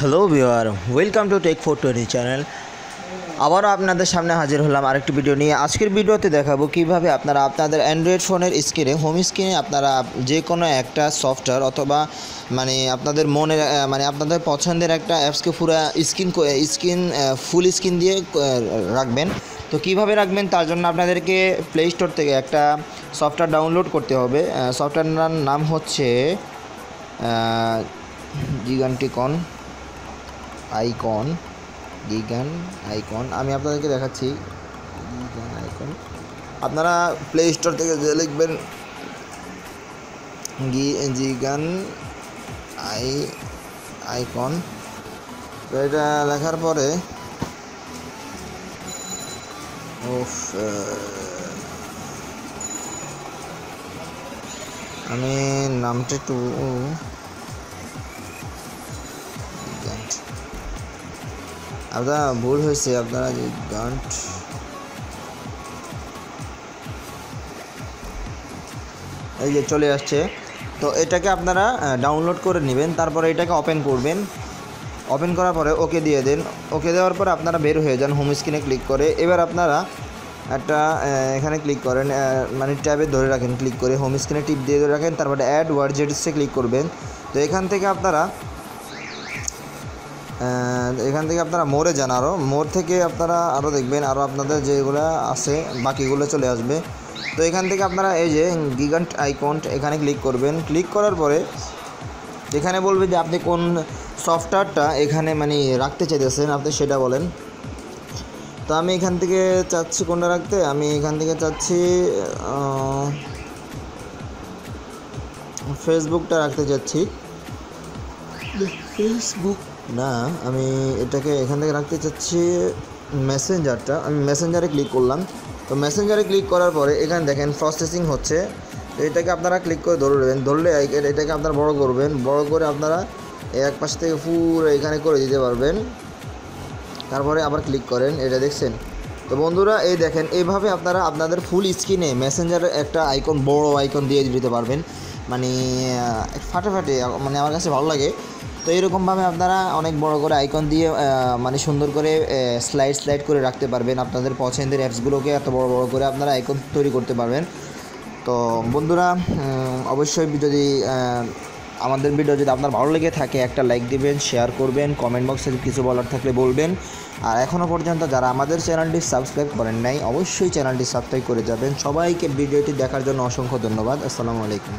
Hello viewer welcome to Tech four twenty channel আবারও আপনাদের সামনে হাজির হলাম আরেকটি ভিডিও নিয়ে। আজকের ভিডিওতে দেখাবো কীভাবে আপনারা আপনাদের অ্যান্ড্রয়েড ফোনের স্ক্রিনে হোম স্ক্রিনে আপনারা যে কোনো একটা সফটওয়্যার অথবা মানে আপনাদের মনের মানে আপনাদের পছন্দের একটা অ্যাপসকে পুরো স্ক্রিন স্ক্রিন ফুল স্ক্রিন দিয়ে রাখবেন। তো কীভাবে রাখবেন তার জন্য আপনাদেরকে প্লে স্টোর থেকে একটা সফটওয়্যার ডাউনলোড করতে হবে। সফটওয়্যারটার নাম হচ্ছে জিগান্টিকন আইকন গিগান আইকন। আমি আপনাদেরকে দেখাচ্ছি গিগান আইকন। আপনারা প্লে স্টোর থেকে যে লিখবেন গি জিগান আই আইকন। তো এটা লেখার পরে আহ, আমি নামটা একটু আপনার ভুল হয়েছে, আপনারা যে গান্ট এই যে চলে আসছে। তো এটাকে আপনারা ডাউনলোড করে নেবেন, তারপরে এটাকে ওপেন করবেন। ওপেন করার পরে ওকে দিয়ে দেন। ওকে দেওয়ার পরে আপনারা বের হয়ে যান হোম স্ক্রিনে ক্লিক করে। এবার আপনারা একটা এখানে ক্লিক করেন মানে ট্যাবে ধরে রাখেন ক্লিক করে। হোম স্ক্রিনে টিপ দিয়ে ধরে রাখেন, তারপরে অ্যাড ওয়ার্ডজেটসে ক্লিক করবেন। তো এখান থেকে আপনারা এখান থেকে আপনারা মোড়ে যান আরও মোড় থেকে আপনারা আরও দেখবেন আরও আপনাদের যেগুলো আছে, বাকিগুলো চলে আসবে। তো এখান থেকে আপনারা এই যে গিগান্ট আইকন এখানে ক্লিক করবেন। ক্লিক করার পরে এখানে বলবে যে আপনি কোন সফটওয়্যারটা এখানে মানে রাখতে চাইতেছেন, আপনি সেটা বলেন। তো আমি এখান থেকে চাচ্ছি কোনটা রাখতে? আমি এখান থেকে চাচ্ছি ফেসবুকটা রাখতে চাচ্ছি। ফেসবুক না, আমি এটাকে এখান থেকে রাখতে চাচ্ছি মেসেঞ্জারটা আমি মেসেঞ্জারে ক্লিক করলাম। তো মেসেঞ্জারে ক্লিক করার পরে এখানে দেখেন প্রসেসিং হচ্ছে। তো এটাকে আপনারা ক্লিক করে ধরে ধরবেন ধরলে এটাকে আপনারা বড় করবেন। বড় করে আপনারা এক পাশ থেকে পুরো এখানে করে দিতে পারবেন। তারপরে আবার ক্লিক করেন। এটা দেখছেন? তো বন্ধুরা, এই দেখেন, এইভাবে আপনারা আপনাদের ফুল স্ক্রিনে মেসেঞ্জারের একটা আইকন বড় আইকন দিয়ে দিতে পারবেন। মানে ফাটে ফাটে মানে আমার কাছে ভালো লাগে। তো এরকমভাবে আপনারা অনেক বড় করে আইকন দিয়ে মানে সুন্দর করে স্লাইড স্লাইড করে রাখতে পারবেন। আপনাদের পছন্দের অ্যাপসগুলোকে এত বড় বড় করে আপনারা আইকন তৈরি করতে পারবেন। তো বন্ধুরা অবশ্যই যদি আমাদের ভিডিও যদি আপনার ভালো লেগে থাকে, একটা লাইক দিবেন শেয়ার করবেন কমেন্ট বক্সে কিছু বলার থাকলে বলবেন। আর এখনও পর্যন্ত যারা আমাদের চ্যানেলটি সাবস্ক্রাইব করেন নাই, অবশ্যই চ্যানেলটি সাবস্ক্রাইব করে যাবেন। সবাইকে ভিডিওটি দেখার জন্য অসংখ্য ধন্যবাদ। আসসালামু আলাইকুম।